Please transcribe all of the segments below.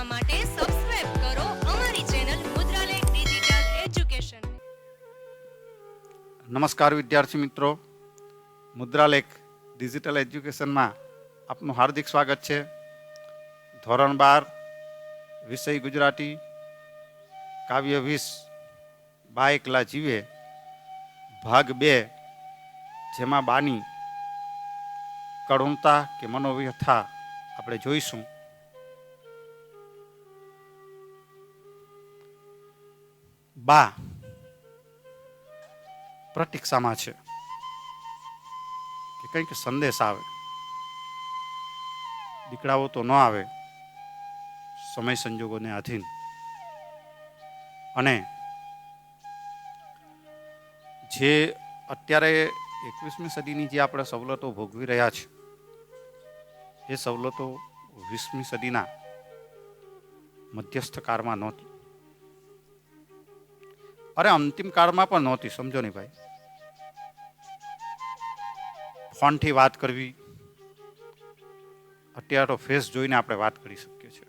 જોવા માટે સબસ્ક્રાઇબ કરો અમારી ચેનલ મુદ્રાલેખ ડિજિટલ એજ્યુકેશન નમસ્કાર વિદ્યાર્થી મિત્રો. મુદ્રાલેખ ડિજિટલ એજ્યુકેશનમાં આપનું હાર્દિક સ્વાગત છે. ધોરણ બાર, વિષય ગુજરાતી, કાવ્ય વીસ, બા એકલા જીવે, ભાગ બે, જેમાં બાની કરુણતા કે મનોવ્યથા આપણે જોઈશું. બા. પ્રતીક્ષામાં છે કે કંઈક સંદેશ આવે. દીકરાઓ તો ન આવે સમય સંજોગોને આધીન. અને જે અત્યારે એકવીસમી સદીની જે આપણે સવલતો ભોગવી રહ્યા છે, એ સવલતો વીસમી સદીના મધ્યસ્થ કાળમાં નહોતી. અરે અંતિમ કાળમાં પણ નહોતી, સમજો ને ભાઈ. ફોનથી વાત કરવી, અત્યારે તો ફેસ જોઈને આપણે વાત કરી શકીએ છીએ.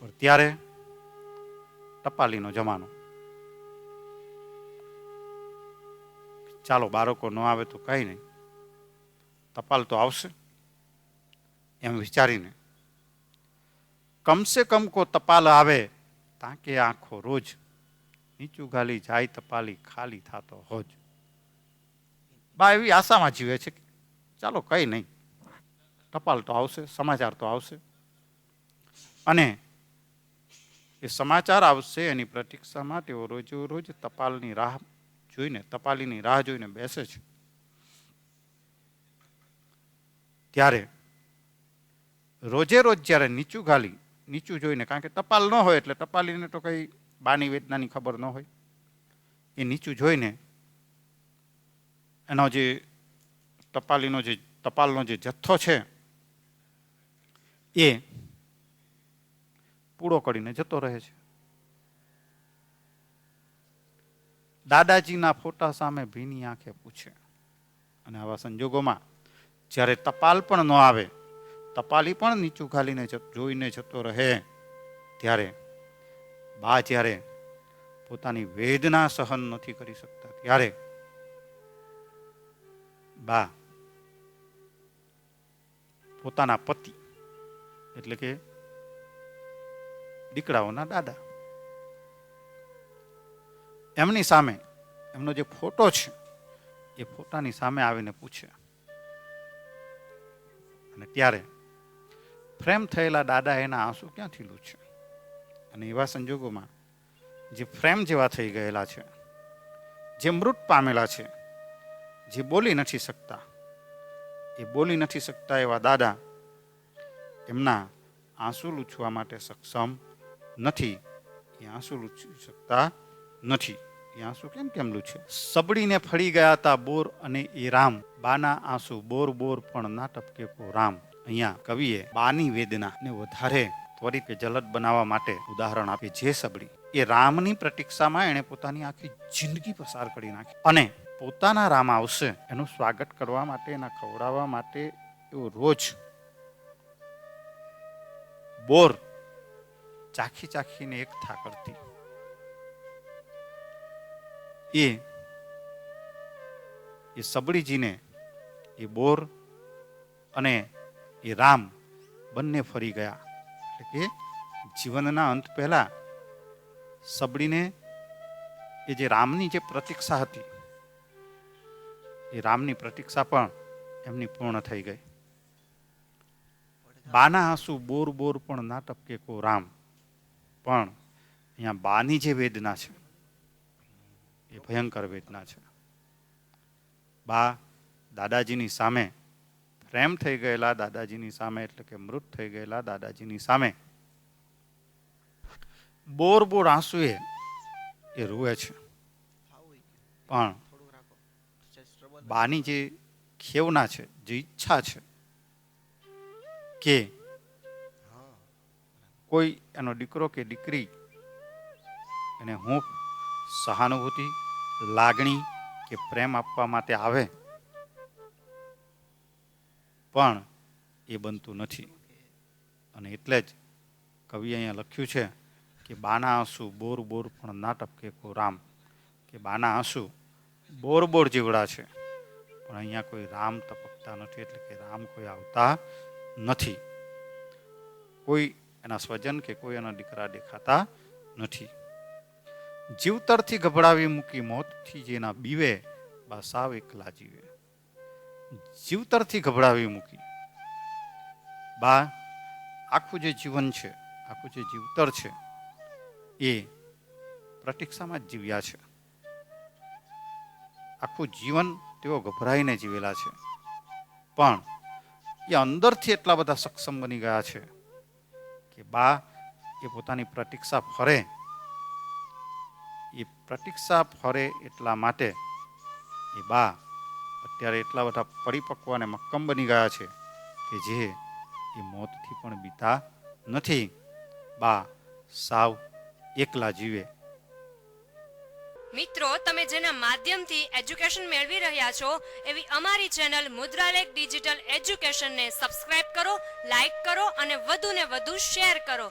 પણ ત્યારે ટપાલીનો જમાનો. ચાલો બાળકો ન આવે તો કંઈ નહીં. ટપાલ તો આવશે, એમ વિચારીને. કમસે કમ કો ટપાલ આવે તાકે આંખો રોજ નીચું ગાલી જાય તપાલી ખાલી થતો હોજ. બા એવી આશામાં જીવે છે ચાલો કંઈ નહીં. ટપાલ તો આવશે, સમાચાર તો આવશે. અને એ સમાચાર આવશે, એની પ્રતીક્ષામાં તેઓ રોજો રોજ ટપાલની રાહ જોઈને, ટપાલીની રાહ જોઈને બેસે છે. ત્યારે રોજે રોજ જ્યારે નીચું ગાલી નીચું જોઈને, કારણ કે ટપાલ ન હોય એટલે ટપાલીને તો કંઈ બાની વેદનાની ખબર ન હોય. એ નીચું જોઈને એનો જે ટપાલીનો જે, ટપાલનો જે જથ્થો છે, એ પૂળો કરીને જતો રહે છે. દાદાજીના ફોટા સામે ભીની આંખે પૂછે. અને આવા સંજોગોમાં જ્યારે ટપાલ પણ ન આવે ટપાલી પણ નીચું ખાલીને જોઈને જતો રહે. ત્યારે બા જ્યારે પોતાની વેદના સહન નથી કરી શકતા, ત્યારે બા પોતાના પતિ, એટલે કે દીકરાઓના દાદા, એમની સામે એમનો જે ફોટો છે, એ ફોટાની સામે આવીને પૂછે. અને ત્યારે ફ્રેમ થયેલા દાદા એના આંસુ ક્યાંથી લૂછે? અને એવા સંજોગોમાં જે ફ્રેમ જેવા થઈ ગયેલા છે, જે મૃત પામેલા છે, જે બોલી નથી શકતા, એ બોલી નથી શકતા એવા દાદા એમના આંસુ લૂછવા માટે સક્ષમ નથી. એ આંસુ લૂછી શકતા નથી. એ આંસુ કેમ કેમ લૂછે? સબડીને ફળી ગયા હતા બોર અને એ રામ. બાના આંસુ બોર બોર પણ ના ટપકે રામ. અહીંયા કવિએ બાની વેદનાને વધારે ત્વરિત જલદ બનાવવા માટે ઉદાહરણ આપી, જે સબડી એ રામની પ્રતીક્ષામાં એણે પોતાની આખી જિંદગી પસાર કરી નાખી અને પોતાના રામ આવશે એનું સ્વાગત કરવા માટે, એના ખવડાવવા માટે એવો રોજ બોર ચાખી ચાખીને એક કરતી. એ એ સબડીજીને એ બોર અને એ રામ બંને ફરી ગયા. એટલે કે જીવનના અંત પહેલા સબડીને એ જે રામની જે પ્રતીક્ષા હતી, એ રામની પ્રતીક્ષા પણ એમની પૂર્ણ થઈ ગઈ. બાના આંસુ બોર બોર પણ ના ટપકે કો રામ. પણ અહીંયા બાની જે વેદના છે, એ ભયંકર વેદના છે. બા દાદાજીની સામે પ્રેમ થઈ ગયેલા દાદાજીની સામે એટલે કે મૃત થઈ ગયેલા દાદાજીની સામે. બોર બોર આંસુએ એ રૂવે છે. પણ બાની જે ખેવના છે, જે ઈચ્છા છે કે કોઈ એનો દીકરો કે દીકરી એને હું સહાનુભૂતિ, લાગણી કે પ્રેમ આપવા માટે આવે પણ એ બનતું નથી. અને એટલે જ કવિ અહીંયા લખ્યું છે કે બાના આંસુ બોર બોર પણ ના ટપકે કો રામ. કે બાના આંસુ બોર બોર જીવડા છે. પણ અહીંયા કોઈ રામ ટપકતા નથી, એટલે કે રામ કોઈ આવતા નથી. કોઈ એના સ્વજન કે કોઈ એના દીકરા દેખાતા નથી. જીવતરથી ગભડાવી મૂકી મોતથી જેના બીવે બા સાવ એકલા જીવે. જીવતરથી ગભડાવી મૂકી. બા, આખું જે જીવન છે, આખું જે જીવતર છે, એ પ્રતિક્ષામાં જ જીવ્યા છે. આખું જીવન તેઓ ગભરાઈને જીવેલા છે. પણ એ અંદરથી એટલા બધા સક્ષમ બની ગયા છે કે બા, એ પોતાની પ્રતિક્ષા ફરે. એ પ્રતિક્ષા ફરે એટલા માટે એ બા અત્યારે એટલા બધા પરિપક્વ અને મક્કમ બની ગયા છે કે જે એ મોતથી પણ બીતા નથી. બા, સાવ એકલા જીવે. મિત્રો, તમે જેના માધ્યમથી એજ્યુકેશન મેળવી રહ્યા છો, એવી અમારી ચેનલ મુદ્રાલેખ ડિજિટલ એજ્યુકેશનને સબસ્ક્રાઇબ કરો લાઈક કરો અને વધુને વધુ શેર કરો.